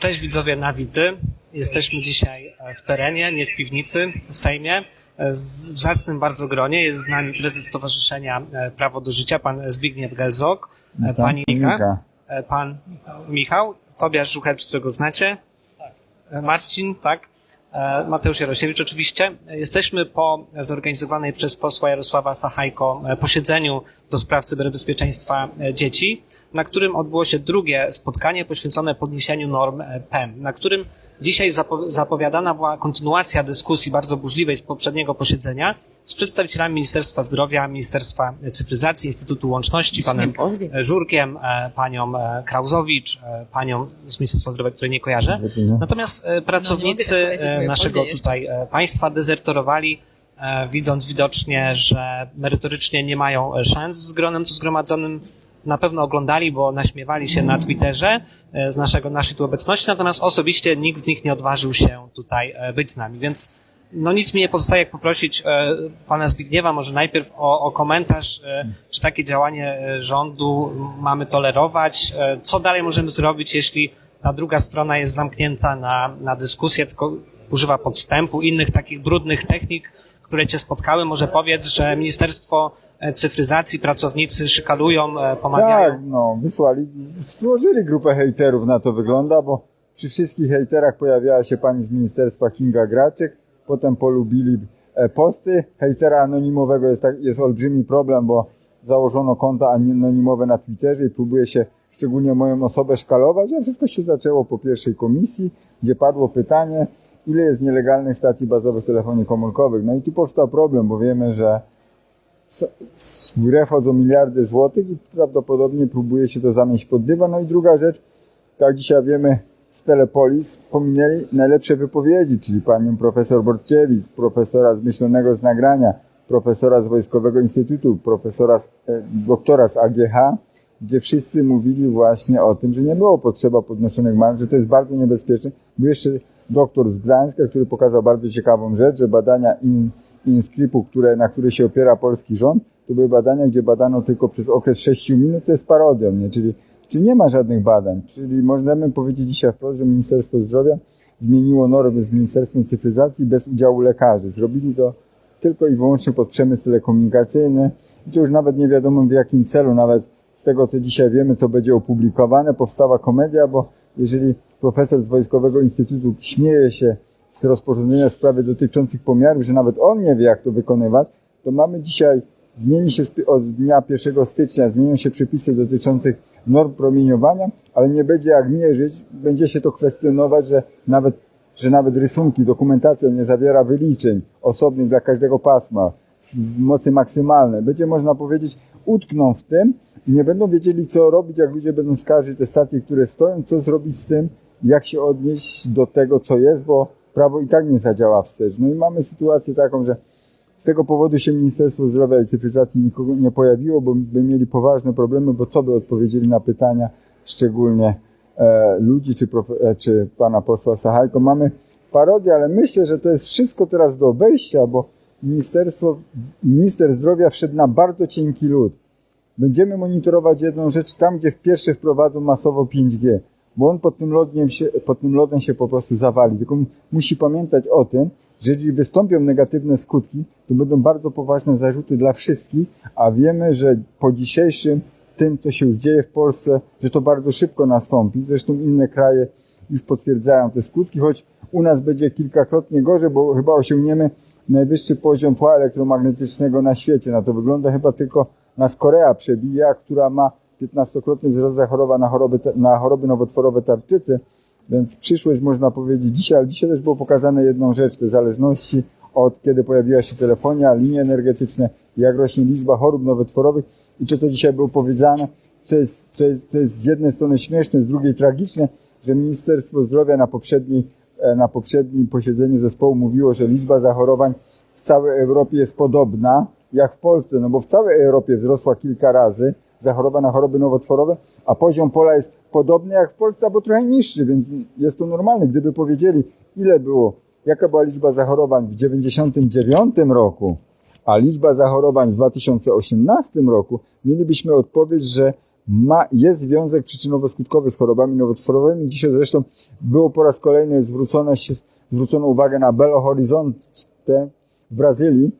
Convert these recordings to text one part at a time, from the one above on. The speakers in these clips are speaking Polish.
Cześć widzowie Nawity. Jesteśmy dzisiaj w terenie, nie w piwnicy, w Sejmie. Z- W zacnym bardzo gronie jest z nami prezes Stowarzyszenia e, Prawo do Życia, pan Zbigniew Gelzok, e, pani Nika, e, pan Michał, Tobiasz Żuchewicz, którego znacie, e, Marcin, tak, e, Mateusz Jarosiewicz oczywiście. Jesteśmy po zorganizowanej przez posła Jarosława Sachajko e, posiedzeniu do spraw cyberbezpieczeństwa e, dzieci, na którym odbyło się drugie spotkanie poświęcone podniesieniu norm e, PEM, na którym dzisiaj zapo- zapowiadana była kontynuacja dyskusji bardzo burzliwej z poprzedniego posiedzenia z przedstawicielami Ministerstwa Zdrowia, Ministerstwa Cyfryzacji, Instytutu Łączności, panem pozwie. Żurkiem, e, panią e, Krauzowicz, e, panią z Ministerstwa Zdrowia, której nie kojarzę. Natomiast e, pracownicy No, e, naszego tutaj e, państwa dezerterowali, e, widząc widocznie, że merytorycznie nie mają e, szans z gronem tu zgromadzonym. Na pewno oglądali, bo naśmiewali się na Twitterze e, z naszego, naszej tu obecności, natomiast osobiście nikt z nich nie odważył się tutaj e, być z nami, więc no nic mi nie pozostaje jak poprosić e, pana Zbigniewa może najpierw o, o komentarz, czy takie działanie rządu mamy tolerować, co dalej możemy zrobić, jeśli ta druga strona jest zamknięta na, na dyskusję, tylko używa podstępu, innych takich brudnych technik, które cię spotkały. Może powiedz, że Ministerstwo Cyfryzacji, pracownicy szykalują, e, pomagają. Tak, no, wysłali, stworzyli grupę hejterów, na to wygląda, bo przy wszystkich hejterach pojawiała się pani z ministerstwa Kinga Graczyk, potem polubili e, posty. Hejtera anonimowego jest, tak, jest olbrzymi problem, bo założono konta anonimowe na Twitterze i próbuje się szczególnie moją osobę szkalować, a wszystko się zaczęło po pierwszej komisji, gdzie padło pytanie, ile jest nielegalnych stacji bazowych telefonii komórkowych. No i tu powstał problem, bo wiemy, że w grę wchodzą miliardy złotych i prawdopodobnie próbuje się to zamieść pod dywan. No i druga rzecz, tak dzisiaj wiemy, z Telepolis pominęli najlepsze wypowiedzi, czyli panią profesor Bortkiewicz, profesora z myślonego z nagrania, profesora z Wojskowego Instytutu, profesora, z, e, doktora z AGH, gdzie wszyscy mówili właśnie o tym, że nie było potrzeba podnoszonych marż, że to jest bardzo niebezpieczne. Był jeszcze doktor z Gdańska, który pokazał bardzo ciekawą rzecz, że badania in, Inskripu, które, na które się opiera polski rząd, to były badania, gdzie badano tylko przez okres 6 minut, co jest parodią, nie? Czyli, czyli nie ma żadnych badań. Czyli możemy powiedzieć dzisiaj wprost, że Ministerstwo Zdrowia zmieniło normy z Ministerstwem Cyfryzacji bez udziału lekarzy. Zrobili to tylko i wyłącznie pod przemysł telekomunikacyjny i to już nawet nie wiadomo w jakim celu, nawet z tego co dzisiaj wiemy, co będzie opublikowane, powstała komedia, bo jeżeli profesor z Wojskowego Instytutu śmieje się z rozporządzenia w sprawie dotyczących pomiarów, że nawet on nie wie, jak to wykonywać, to mamy dzisiaj, zmieni się od dnia 1 stycznia, zmienią się przepisy dotyczących norm promieniowania, ale nie będzie jak mierzyć, będzie się to kwestionować, że nawet, że nawet rysunki, dokumentacja nie zawiera wyliczeń osobnych dla każdego pasma mocy maksymalnej. Będzie można powiedzieć, utkną w tym i nie będą wiedzieli, co robić, jak ludzie będą skarżyć te stacje, które stoją, co zrobić z tym, jak się odnieść do tego, co jest, bo prawo i tak nie zadziała wstecz. No i mamy sytuację taką, że z tego powodu się Ministerstwo Zdrowia i Cyfryzacji nikogo nie pojawiło, bo by mieli poważne problemy, bo co by odpowiedzieli na pytania, szczególnie e, ludzi czy, profe, e, czy pana posła Sachajko. Mamy parodię, ale myślę, że to jest wszystko teraz do obejścia, bo Ministerstwo, Minister Zdrowia wszedł na bardzo cienki lód. Będziemy monitorować jedną rzecz tam, gdzie w pierwsze wprowadzą masowo 5G, bo on pod tym, lodem się, pod tym lodem się po prostu zawali. Tylko musi pamiętać o tym, że jeżeli wystąpią negatywne skutki, to będą bardzo poważne zarzuty dla wszystkich, a wiemy, że po dzisiejszym tym, co się już dzieje w Polsce, że to bardzo szybko nastąpi. Zresztą inne kraje już potwierdzają te skutki, choć u nas będzie kilkakrotnie gorzej, bo chyba osiągniemy najwyższy poziom tła elektromagnetycznego na świecie. Na to wygląda chyba tylko nas Korea przebija, która ma 15-krotny wzrost zachorowań na choroby, na choroby nowotworowe tarczycy. Więc przyszłość można powiedzieć dzisiaj, ale dzisiaj też było pokazane jedną rzecz, te zależności od kiedy pojawiła się telefonia, linie energetyczne, jak rośnie liczba chorób nowotworowych i to, co dzisiaj było powiedziane, co jest, co jest, co jest z jednej strony śmieszne, z drugiej tragiczne, że Ministerstwo Zdrowia na poprzedniej, e, na poprzednim posiedzeniu zespołu mówiło, że liczba zachorowań w całej Europie jest podobna jak w Polsce, no bo w całej Europie wzrosła kilka razy zachorowań na choroby nowotworowe, a poziom pola jest podobny jak w Polsce, albo trochę niższy, więc jest to normalne. Gdyby powiedzieli, ile było, jaka była liczba zachorowań w 1999 roku, a liczba zachorowań w 2018 roku, mielibyśmy odpowiedź, że ma, jest związek przyczynowo-skutkowy z chorobami nowotworowymi. Dzisiaj zresztą było po raz kolejny zwrócone zwrócono uwagę na Belo Horizonte w Brazylii.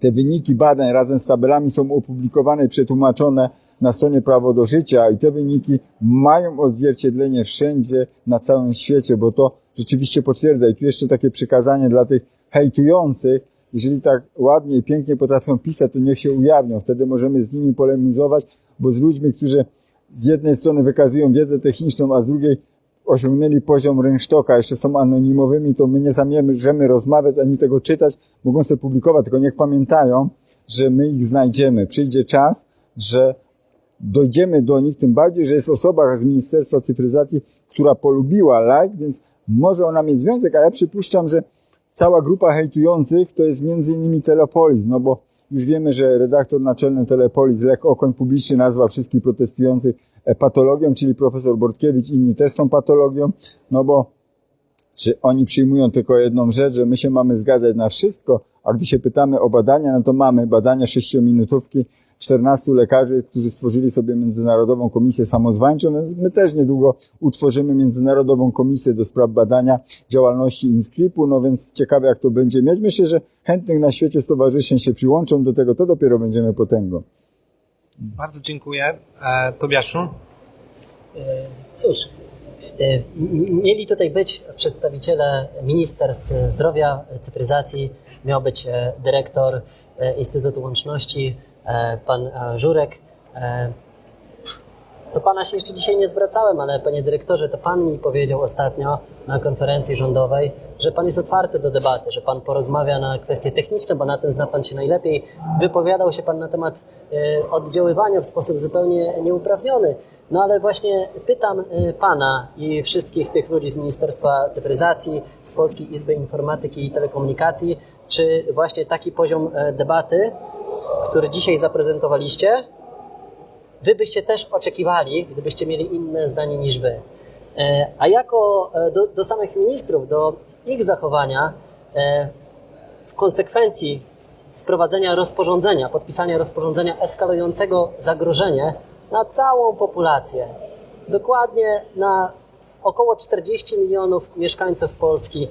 Te wyniki badań razem z tabelami są opublikowane i przetłumaczone na stronie Prawo do Życia i te wyniki mają odzwierciedlenie wszędzie na całym świecie, bo to rzeczywiście potwierdza. I tu jeszcze takie przykazanie dla tych hejtujących, jeżeli tak ładnie i pięknie potrafią pisać, to niech się ujawnią. Wtedy możemy z nimi polemizować, bo z ludźmi, którzy z jednej strony wykazują wiedzę techniczną, a z drugiej osiągnęli poziom rynsztoka, jeszcze są anonimowymi, to my nie zamierzamy rozmawiać ani tego czytać, mogą sobie publikować, tylko niech pamiętają, że my ich znajdziemy. Przyjdzie czas, że dojdziemy do nich, tym bardziej, że jest osoba z Ministerstwa Cyfryzacji, która polubiła like, więc może ona mieć związek, a ja przypuszczam, że cała grupa hejtujących to jest między innymi Telepolis, no bo już wiemy, że redaktor naczelny Telepolis, Lech Okoń, publicznie nazwał wszystkich protestujących e, patologią, czyli profesor Bortkiewicz, inni też są patologią, no bo czy oni przyjmują tylko jedną rzecz, że my się mamy zgadzać na wszystko, a gdy się pytamy o badania, no to mamy badania sześciominutówki 14 lekarzy, którzy stworzyli sobie Międzynarodową Komisję Samozwańczą, więc my też niedługo utworzymy Międzynarodową Komisję do spraw badania działalności Inskripu, no więc ciekawe jak to będzie mieć. Myślę, że chętnych na świecie stowarzyszeń się przyłączą do tego, to dopiero będziemy potęgą. Bardzo dziękuję. E, Tobiaszu? E, Cóż, e, mieli tutaj być przedstawiciele Ministerstw Zdrowia, Cyfryzacji, miał być e, dyrektor Instytutu Łączności, pan e, Żurek. E, Do pana się jeszcze dzisiaj nie zwracałem, ale panie dyrektorze, to pan mi powiedział ostatnio na konferencji rządowej, że pan jest otwarty do debaty, że pan porozmawia na kwestie techniczne, bo na tym zna pan się najlepiej. Wypowiadał się pan na temat e, oddziaływania w sposób zupełnie nieuprawniony. No ale właśnie pytam e, pana i wszystkich tych ludzi z Ministerstwa Cyfryzacji, z Polskiej Izby Informatyki i Telekomunikacji, czy właśnie taki poziom e, debaty, który dzisiaj zaprezentowaliście, wy byście też oczekiwali, gdybyście mieli inne zdanie niż wy. E, A jako e, do, do samych ministrów, do ich zachowania, w konsekwencji wprowadzenia rozporządzenia, podpisania rozporządzenia eskalującego zagrożenie na całą populację, dokładnie na około 40 milionów mieszkańców Polski,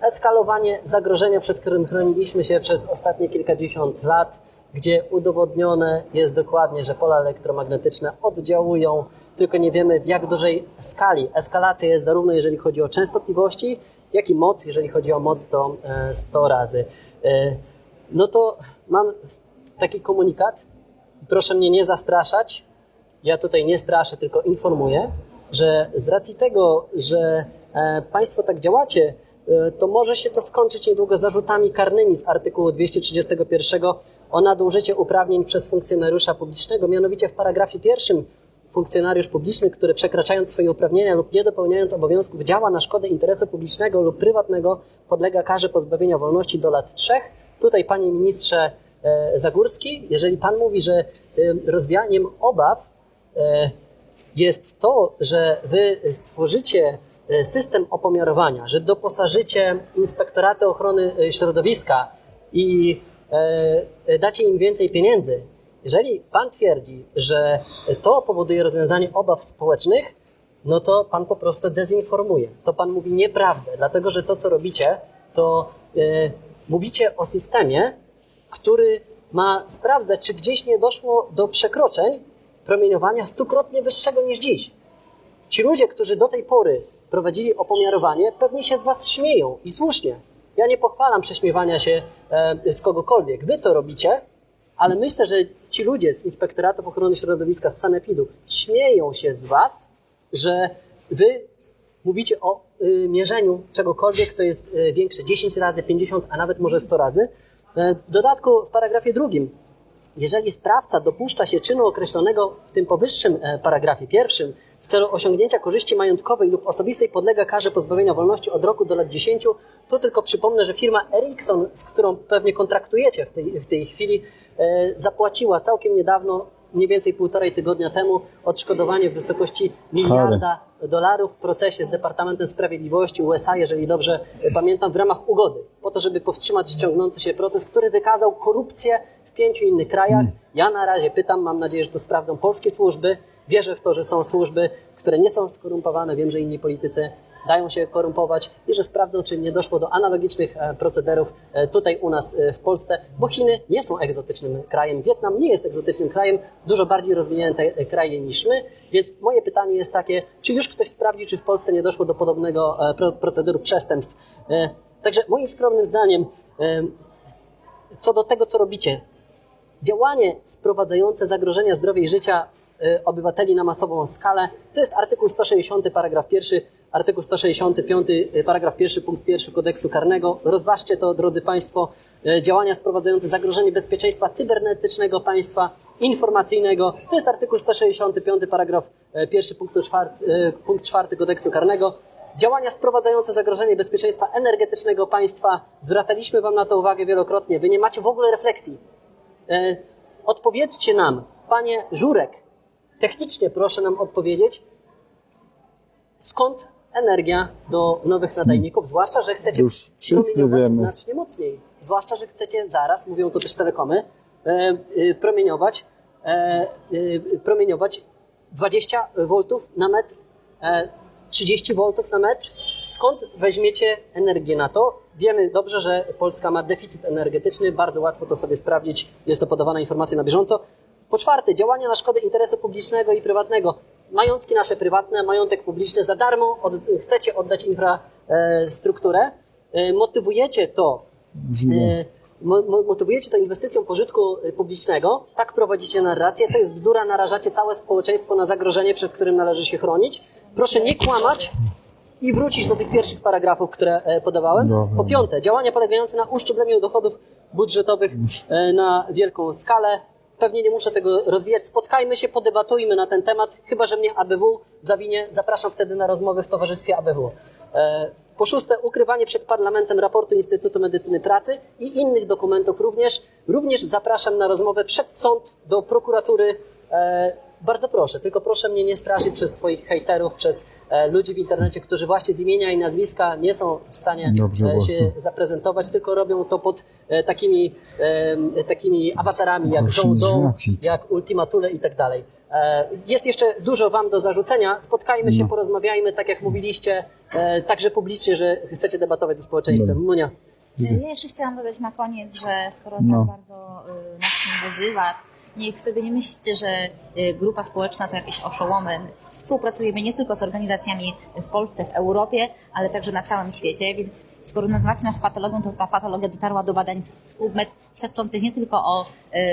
eskalowanie zagrożenia, przed którym chroniliśmy się przez ostatnie kilkadziesiąt lat, gdzie udowodnione jest dokładnie, że pola elektromagnetyczne oddziałują, tylko nie wiemy w jak dużej skali. Eskalacja jest zarówno jeżeli chodzi o częstotliwości, jak i moc, jeżeli chodzi o moc to e, 100 razy. E, No to mam taki komunikat. Proszę mnie nie zastraszać. Ja tutaj nie straszę, tylko informuję, że z racji tego, że e, Państwo tak działacie, e, to może się to skończyć niedługo zarzutami karnymi z artykułu 231 o nadużycie uprawnień przez funkcjonariusza publicznego. Mianowicie w paragrafie pierwszym funkcjonariusz publiczny, który przekraczając swoje uprawnienia lub nie dopełniając obowiązków działa na szkodę interesu publicznego lub prywatnego, podlega karze pozbawienia wolności do lat trzech. Tutaj, panie ministrze e, Zagórski, jeżeli pan mówi, że e, rozwianiem obaw e, jest to, że wy stworzycie system opomiarowania, że doposażycie inspektoraty ochrony e, środowiska i e, dacie im więcej pieniędzy. Jeżeli pan twierdzi, że to powoduje rozwiązanie obaw społecznych, no to pan po prostu dezinformuje. To pan mówi nieprawdę, dlatego że to, co robicie, to e, mówicie o systemie, który ma sprawdzać, czy gdzieś nie doszło do przekroczeń promieniowania stukrotnie wyższego niż dziś. Ci ludzie, którzy do tej pory prowadzili opomiarowanie, pewnie się z was śmieją i słusznie. Ja nie pochwalam prześmiewania się e, z kogokolwiek. Wy to robicie, ale myślę, że ci ludzie z Inspektoratów Ochrony Środowiska, z Sanepidu, śmieją się z was, że wy mówicie o y, mierzeniu czegokolwiek, co jest y, większe 10 razy, 50, a nawet może 100 razy. E, W dodatku w paragrafie drugim jeżeli sprawca dopuszcza się czynu określonego w tym powyższym e, paragrafie pierwszym w celu osiągnięcia korzyści majątkowej lub osobistej podlega karze pozbawienia wolności od roku do lat 10, to tylko przypomnę, że firma Ericsson, z którą pewnie kontraktujecie w tej, w tej chwili, e, zapłaciła całkiem niedawno, mniej więcej półtorej tygodnia temu, odszkodowanie w wysokości miliarda dolarów w procesie z Departamentem Sprawiedliwości USA, jeżeli dobrze pamiętam, w ramach ugody, po to, żeby powstrzymać ciągnący się proces, który wykazał korupcję pięciu innych krajach. Ja na razie pytam, mam nadzieję, że to sprawdzą polskie służby. Wierzę w to, że są służby, które nie są skorumpowane. Wiem, że inni politycy dają się korumpować i że sprawdzą, czy nie doszło do analogicznych e, procederów e, tutaj u nas e, w Polsce, bo Chiny nie są egzotycznym krajem, Wietnam nie jest egzotycznym krajem, dużo bardziej rozwinięte kraje niż my, więc moje pytanie jest takie, czy już ktoś sprawdzi, czy w Polsce nie doszło do podobnego pro- procederu przestępstw. Także moim skromnym zdaniem, co do tego, co robicie, działanie sprowadzające zagrożenia zdrowia i życia y, obywateli na masową skalę, to jest artykuł 160, paragraf pierwszy, artykuł 165, y, paragraf pierwszy, punkt pierwszy kodeksu karnego. Rozważcie to, drodzy Państwo, y, działania sprowadzające zagrożenie bezpieczeństwa cybernetycznego państwa informacyjnego. To jest artykuł 165, paragraf y, pierwszy, punkt czwarty, y, punkt czwarty kodeksu karnego. Działania sprowadzające zagrożenie bezpieczeństwa energetycznego państwa. Zwracaliśmy Wam na to uwagę wielokrotnie. Wy nie macie w ogóle refleksji. E, odpowiedzcie nam, panie Żurek, technicznie proszę nam odpowiedzieć, skąd energia do nowych nadajników, zwłaszcza, że chcecie Już wszyscy wiemy. znacznie mocniej. Zwłaszcza, że chcecie zaraz, mówią to też telekomy, e, e, promieniować, promieniować 20 V na metr, e, 30 V na metr. Skąd weźmiecie energię na to? Wiemy dobrze, że Polska ma deficyt energetyczny, bardzo łatwo to sobie sprawdzić, jest to podawana informacja na bieżąco. Po czwarte, działania na szkodę interesu publicznego i prywatnego. Majątki nasze prywatne, majątek publiczny za darmo od, chcecie oddać infrastrukturę, e, motywujecie to E, mo- mo- motywujecie to inwestycją pożytku e, publicznego, tak prowadzicie narrację, to jest bzdura, narażacie całe społeczeństwo na zagrożenie, przed którym należy się chronić. Proszę nie kłamać i wrócić do tych pierwszych paragrafów, które e, podawałem. Dobra. Po piąte, działania polegające na uszczupleniu dochodów budżetowych e, na wielką skalę. Pewnie nie muszę tego rozwijać. Spotkajmy się, podebatujmy na ten temat. Chyba, że mnie ABW zawinie, zapraszam wtedy na rozmowę w towarzystwie ABW. E, Po szóste, ukrywanie przed parlamentem raportu Instytutu Medycyny Pracy i innych dokumentów również. Również zapraszam na rozmowę przed sąd do prokuratury. E, Bardzo proszę, tylko proszę mnie nie straszyć przez swoich hejterów, przez e, ludzi w internecie, którzy właśnie z imienia i nazwiska nie są w stanie Dobrze, e, się bardzo. zaprezentować, tylko robią to pod e, takimi, e, takimi awatarami jak złacić. jak Ultima Thule i tak dalej. E, Jest jeszcze dużo Wam do zarzucenia. Spotkajmy się, No. porozmawiajmy, tak jak mówiliście, e, także publicznie, że chcecie debatować ze społeczeństwem. No. Munia. Ja jeszcze chciałam dodać na koniec, że skoro No. tak bardzo y, nas się wyzywa, niech sobie nie myślicie, że y, grupa społeczna to jakieś oszołomy. Współpracujemy nie tylko z organizacjami w Polsce, w Europie, ale także na całym świecie, więc skoro nazywacie nas patologią, to ta patologia dotarła do badań z PubMed świadczących nie tylko o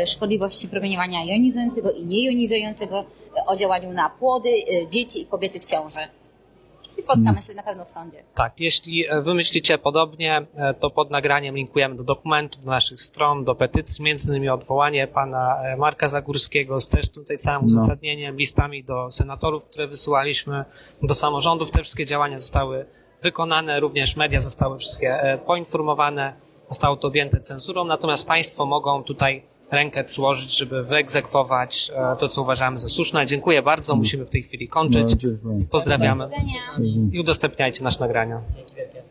y, szkodliwości promieniowania jonizującego i niejonizującego, y, o działaniu na płody, dzieci i kobiety w ciąży. I spotkamy się na pewno w sądzie. Tak, jeśli e, wy myślicie podobnie, e, to pod nagraniem linkujemy do dokumentów, do naszych stron, do petycji, między innymi odwołanie pana e, Marka Zagórskiego z też tutaj całym No. uzasadnieniem, listami do senatorów, które wysyłaliśmy, do samorządów. Te wszystkie działania zostały wykonane, również media zostały wszystkie poinformowane, zostało to objęte cenzurą, natomiast państwo mogą tutaj rękę przyłożyć, żeby wyegzekwować e, to, co uważamy za słuszne. Dziękuję bardzo, musimy w tej chwili No, kończyć. dziękuję. Pozdrawiamy i udostępniajcie nasze nagrania. Dzięki wielkie.